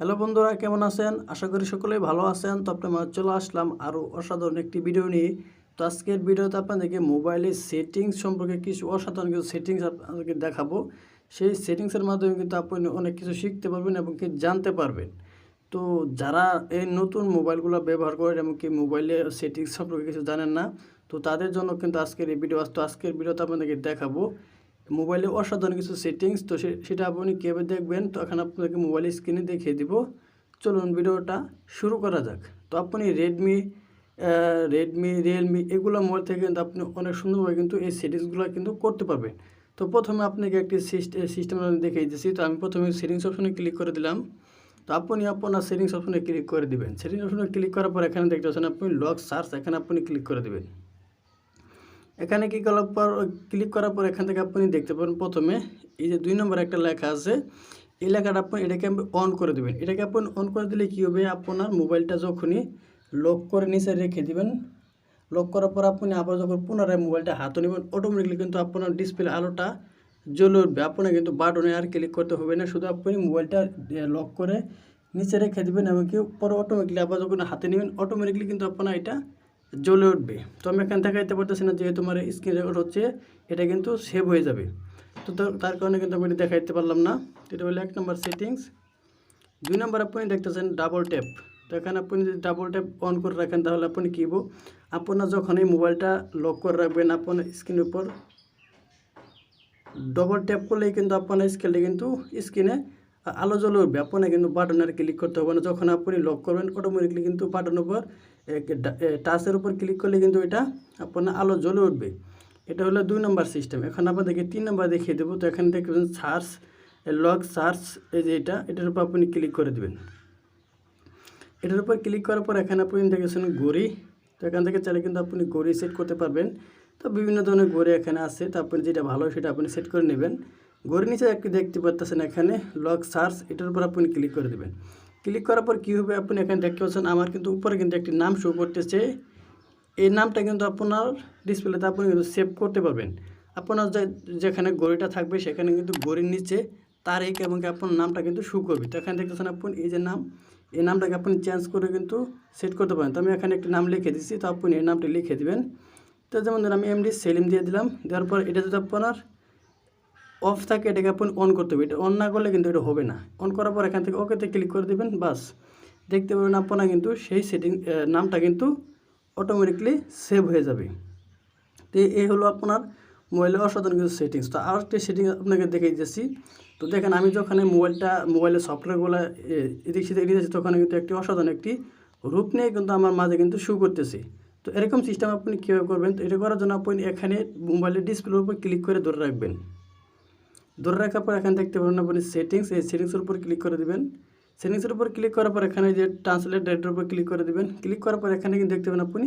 Hello বন্ধুরা, কেমন আছেন? আশা করি সকলেই ভালো আছেন। তো আপনার চলে আসলাম আরও অসাধারণ একটি ভিডিও নিয়ে। তো আজকের ভিডিওতে আপনাদেরকে মোবাইলের সেটিংস সম্পর্কে কিছু অসাধারণ কিছু সেটিংস আপনাদেরকে দেখাবো। সেই সেটিংসের মাধ্যমে কিন্তু আপনি অনেক কিছু শিখতে পারবেন এবং কি জানতে পারবেন। তো যারা এই নতুন মোবাইলগুলো ব্যবহার করেন এবং কি মোবাইলের সেটিংস সম্পর্কে কিছু জানেন না, তো তাদের জন্য কিন্তু আজকের এই ভিডিও তো আজকের ভিডিওতে আপনাদেরকে দেখাবো। মোবাইলে অসাধারণ কিছু সেটিংস তো সেটা আপনি কীভাবে দেখবেন? তো এখন আপনাকে মোবাইল স্ক্রিনে দেখিয়ে দিব। চলুন ভিডিওটা শুরু করা যাক। তো আপনি রেডমি রেডমি রিয়েলমি এগুলো মোবাইল থেকে কিন্তু আপনি অনেক সুন্দরভাবে কিন্তু এই সেটিংসগুলো কিন্তু করতে পারবেন। তো প্রথমে আপনাকে একটি সিস্টেম আমি দেখিয়ে দিচ্ছি। তো আমি প্রথমে সেটিংস অপশনে ক্লিক করে দিলাম। তো আপনি আপনার সেটিংস অপশনে ক্লিক করে দিবেন। সেটিংস অপশনে ক্লিক করার পর এখানে দেখতে পাচ্ছেন আপনি লক সার্চ এখানে আপনি ক্লিক করে দিবেন। এখানে কি করার পর ক্লিক করার পর এখান থেকে আপনি দেখতে পাবেন প্রথমে এই যে দুই নম্বর একটা লেখা আছে। এই লেখাটা আপনি এটাকে আপনি অন করে দেবেন। এটাকে আপনি অন করে দিলে কী হবে? আপনার মোবাইলটা যখনই লক করে নিচে রেখে দিবেন লক করার পর আপনি আবার যখন পুনরায় মোবাইলটা হাতে নেবেন অটোমেটিকলি কিন্তু আপনার ডিসপ্লে আলোটা জ্বলে উঠবে। আপনার কিন্তু বাটনে আর ক্লিক করতে হবে না। শুধু আপনি মোবাইলটা লক করে নিচে রেখে দেবেন এবং কি পরে অটোমেটিকলি আবার যখন হাতে নেবেন অটোমেটিকলি কিন্তু আপনার এটা জ্বলে উঠবে। তো আমি এখান যেতে পারতেছি না, যেহেতু আমার স্ক্রিন রেকর্ড হচ্ছে, এটা কিন্তু সেভ হয়ে যাবে। তো তার- কারণে কিন্তু আমি এটা দেখাইতে পারলাম না। এটা হলো এক নম্বর সেটিংস দুই নম্বর আপনি দেখতেছেন ডাবল ট্যাপ তো এখানে আপনি যদি ডাবল ট্যাপ অন করে রাখেন, তাহলে আপনি কী আপনার যখন এই মোবাইলটা লক করে রাখবেন, আপনার স্ক্রিনের উপর ডবল ট্যাপ করলেই কিন্তু আপনার স্কেলটা কিন্তু স্ক্রিনে আলো জ্বলে উঠবে। আপনার কিন্তু বাটনের ক্লিক করতে হবে না। যখন আপনি লক করবেন অটোমেটিকলি কিন্তু বাটনের উপর টাচের উপর ক্লিক করলে কিন্তু এটা আপনার আলো জ্বলে উঠবে। এটা হলো দুই নম্বর সিস্টেম এখন আপনাদেরকে তিন নম্বর দেখিয়ে দেবো। তো এখানে দেখবেন সার্চ লক সার্চ এই যে এটা, এটার উপর আপনি ক্লিক করে দেবেন। এটার উপর ক্লিক করার পর এখানে আপনি দেখেছেন গড়ি তো এখান থেকে চাইলে কিন্তু আপনি গড়ি সেট করতে পারবেন। তো বিভিন্ন ধরনের গড়ি এখানে আছে। তো আপনি যেটা ভালো সেটা আপনি সেট করে নেবেন। গড়ি নিচে একটি দেখতে পাচ্ছেন এখানে? লক সার্চ এটার উপর আপনি ক্লিক করে দেবেন। ক্লিক করার পর কী হবে আপনি এখানে দেখতে পাচ্ছেন, আমার কিন্তু উপরে কিন্তু একটি নাম শো করতেছে। এই নামটা কিন্তু আপনার ডিসপ্লেতে আপনি কিন্তু সেভ করতে পারবেন। আপনার যেখানে গড়িটা থাকবে, সেখানে কিন্তু গড়ির নিচে তারিখ এবং আপনার নামটা কিন্তু শু করবে। তো এখানে দেখতেছেন আপনি এই যে নাম, এই নামটাকে আপনি চেঞ্জ করে কিন্তু সেট করতে পারেন। তো আমি এখানে একটি নাম লিখে দিচ্ছি তো আপনি এই নামটি লিখে দেবেন। তো যেমন ধরুন আমি এমডি সেলিম দিয়ে দিলাম, দেওয়ার পর এটা যদি আপনার অফ থাকে, এটাকে আপনি অন করতে হবে। এটা অন না করলে কিন্তু এটা হবে না। অন করার পর এখান থেকে ওকেতে ক্লিক করে দেবেন, বাস। দেখতে পাবেন আপনার কিন্তু সেই সেটিং নামটা কিন্তু অটোমেটিকলি সেভ হয়ে যাবে। তো এই হলো আপনার মোবাইলের অসাধারণ কিছু সেটিংস তো আর একটি সেটিং আপনাকে দেখে দিয়েছি তো দেখেন, আমি যখন মোবাইলটা মোবাইলের সফটওয়্যারগুলো এদিক সেদিক দিয়েছি তখন কিন্তু একটি অসাধারণ একটি রূপ নিয়ে কিন্তু আমার মাঝে কিন্তু শু করতেছি। তো এরকম সিস্টেম আপনি কীভাবে করবেন? তো এটা করার জন্য আপনি এখানে মোবাইলের ডিসপ্লের উপর ক্লিক করে ধরে রাখবেন। ধরে রাখার পর এখানে দেখতে পাবেন আপনি সেটিংস এই সেটিংসের উপর ক্লিক করে দিবেন। সেটিংসের উপর ক্লিক করার পর এখানে যে ট্রান্সলেট ডেটের উপর ক্লিক করে দিবেন। ক্লিক করার পর এখানে কিন্তু দেখতে পাবেন আপনি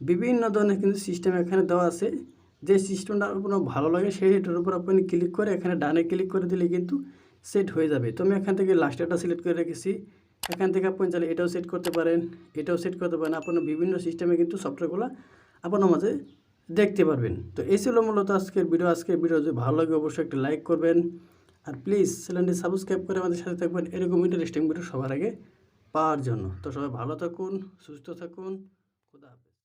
বিভিন্ন ধরনের কিন্তু সিস্টেম এখানে দেওয়া আছে। যে সিস্টেমটা আপনার ভালো লাগে, সেই সেইটার উপর আপনি ক্লিক করে এখানে ডানে ক্লিক করে দিলে কিন্তু সেট হয়ে যাবে। তো আমি এখান থেকে লাস্টেরটা সিলেক্ট করে রেখেছি। এখান থেকে আপনি চাইলে এটাও সেট করতে পারেন, এটাও সেট করতে পারেন। আপনার বিভিন্ন সিস্টেমে কিন্তু সফটওয়্যারগুলো আপনার মাঝে দেখতে পারবেন। তো এই ছিল মূলত আজকের ভিডিও। আজকের ভিডিও যদি ভালো লাগে, অবশ্যই একটি লাইক করবেন। আর প্লিজ চ্যানেলটি সাবস্ক্রাইব করে আমাদের সাথে থাকবেন। এরকম ইন্টারেস্টিং ভিডিও সবার আগে পাওয়ার জন্য। তো সবাই ভালো থাকুন, সুস্থ থাকুন।